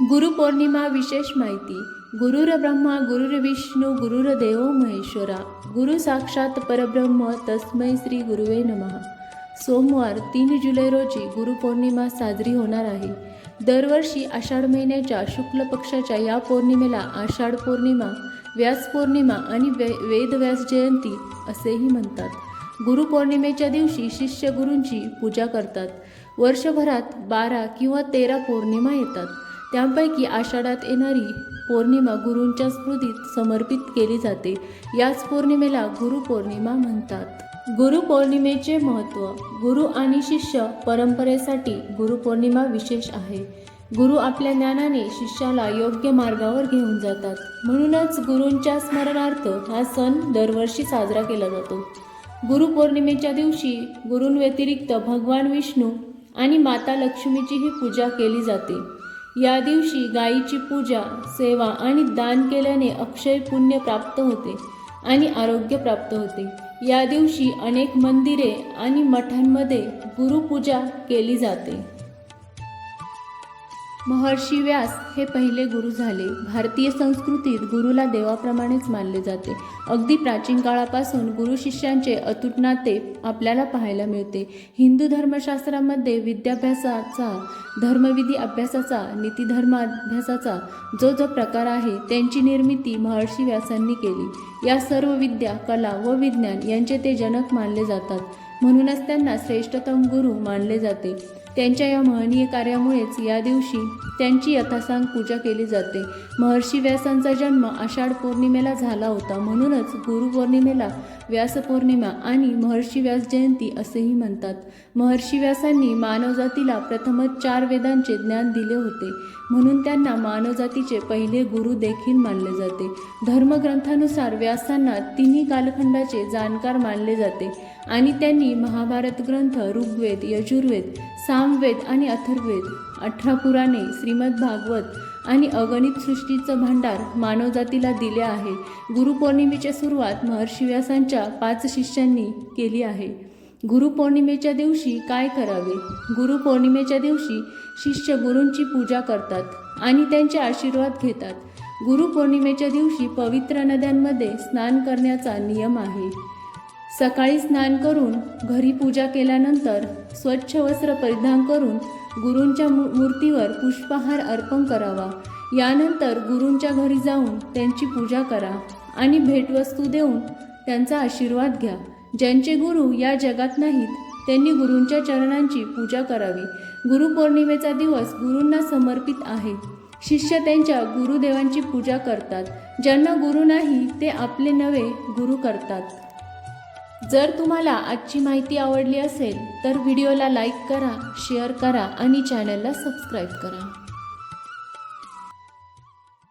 गुरुपौर्णिमा विशेष माहिती. गुरुर ब्रह्मा गुरुर विष्णू गुरुर देव महेश्वरा. गुरु साक्षात परब्रह्म तस्मै श्री गुरुवे नमः. सोमवार तीन जुलै रोजी गुरुपौर्णिमा साजरी होणार आहे. दरवर्षी आषाढ महिन्याच्या शुक्ल पक्षाच्या या पौर्णिमेला आषाढ पौर्णिमा व्यास पौर्णिमा आणि वे वेदव्यास जयंती असेही म्हणतात. गुरुपौर्णिमेच्या दिवशी शिष्य गुरूंची पूजा करतात. वर्षभरात बारा किंवा तेरा पौर्णिमा येतात. त्यापैकी आषाढात येणारी पौर्णिमा गुरूंच्या स्मृतीत समर्पित केली जाते. याच पौर्णिमेला गुरुपौर्णिमा म्हणतात. गुरुपौर्णिमेचे महत्त्व गुरु आणि शिष्य परंपरेसाठी गुरुपौर्णिमा विशेष आहे. गुरु आपल्या ज्ञानाने शिष्याला योग्य मार्गावर घेऊन जातात. म्हणूनच गुरूंच्या स्मरणार्थ हा सण दरवर्षी साजरा केला जातो. गुरुपौर्णिमेच्या दिवशी गुरूंव्यतिरिक्त भगवान विष्णू आणि माता लक्ष्मीचीही पूजा केली जाते. या दिवशी गायीची पूजा सेवा आणि दान केल्याने अक्षय पुण्य प्राप्त होते आणि आरोग्य प्राप्त होते. या दिवशी अनेक मंदिरे आणि मठांमध्ये गुरुपूजा केली जाते. महर्षी व्यास हे पहिले गुरु झाले. भारतीय संस्कृतीत गुरुला देवाप्रमाणेच मानले जाते. अगदी प्राचीन काळापासून गुरु शिष्यांचे अतूट नाते आपल्याला पाहायला मिळते. हिंदू धर्मशास्त्रामध्ये विद्याभ्यासाचा धर्मविधी अभ्यासाचा नीतिधर्माभ्यासाचा जो जो प्रकार आहे त्यांची निर्मिती महर्षी व्यासांनी केली. या सर्व विद्या कला व विज्ञान यांचे ते जनक मानले जातात. म्हणूनच त्यांना श्रेष्ठतम गुरु मानले जाते. त्यांच्या या महनीय कार्यामुळेच या दिवशी त्यांची यथासांग पूजा केली जाते. महर्षी व्यासांचा जन्म आषाढ पौर्णिमेला झाला होता. म्हणूनच गुरुपौर्णिमेला व्यासपौर्णिमा आणि महर्षी व्यास जयंती असेही म्हणतात. महर्षी व्यासांनी मानवजातीला प्रथमच चार वेदांचे ज्ञान दिले होते. म्हणून त्यांना मानवजातीचे पहिले गुरु देखील मानले जाते. धर्मग्रंथानुसार व्यासांना तिन्ही कालखंडाचे जाणकार मानले जाते आणि त्यांनी महाभारत ग्रंथ ऋग्वेद यजुर्वेद सामवेद आणि अथर्वेद अठरा पुराणे श्रीमद भागवत आणि अगणित सृष्टीचं भांडार मानवजातीला दिले आहे. गुरुपौर्णिमेची सुरुवात महर्षी व्यासांच्या पाच शिष्यांनी केली आहे. गुरुपौर्णिमेच्या दिवशी काय करावे? गुरुपौर्णिमेच्या दिवशी शिष्य गुरूंची पूजा करतात आणि त्यांचे आशीर्वाद घेतात. गुरुपौर्णिमेच्या दिवशी पवित्र नद्यांमध्ये स्नान करण्याचा नियम आहे. सकाळी स्नान करून घरी पूजा केल्यानंतर स्वच्छ वस्त्र परिधान करून गुरूंच्या मू मूर्तीवर पुष्पहार अर्पण करावा. यानंतर गुरूंच्या घरी जाऊन त्यांची पूजा करा आणि भेटवस्तू देऊन त्यांचा आशीर्वाद घ्या. ज्यांचे गुरु या जगात नाहीत त्यांनी गुरूंच्या चरणांची पूजा करावी. गुरुपौर्णिमेचा दिवस गुरूंना समर्पित आहे. शिष्य त्यांच्या गुरुदेवांची पूजा करतात. ज्यांना गुरु नाही ते आपले नवे गुरु करतात. जर तुम्हाला आजची माहिती आवडली असेल तर व्हिडिओला लाईक करा शेअर करा आणि चॅनलला सबस्क्राईब करा.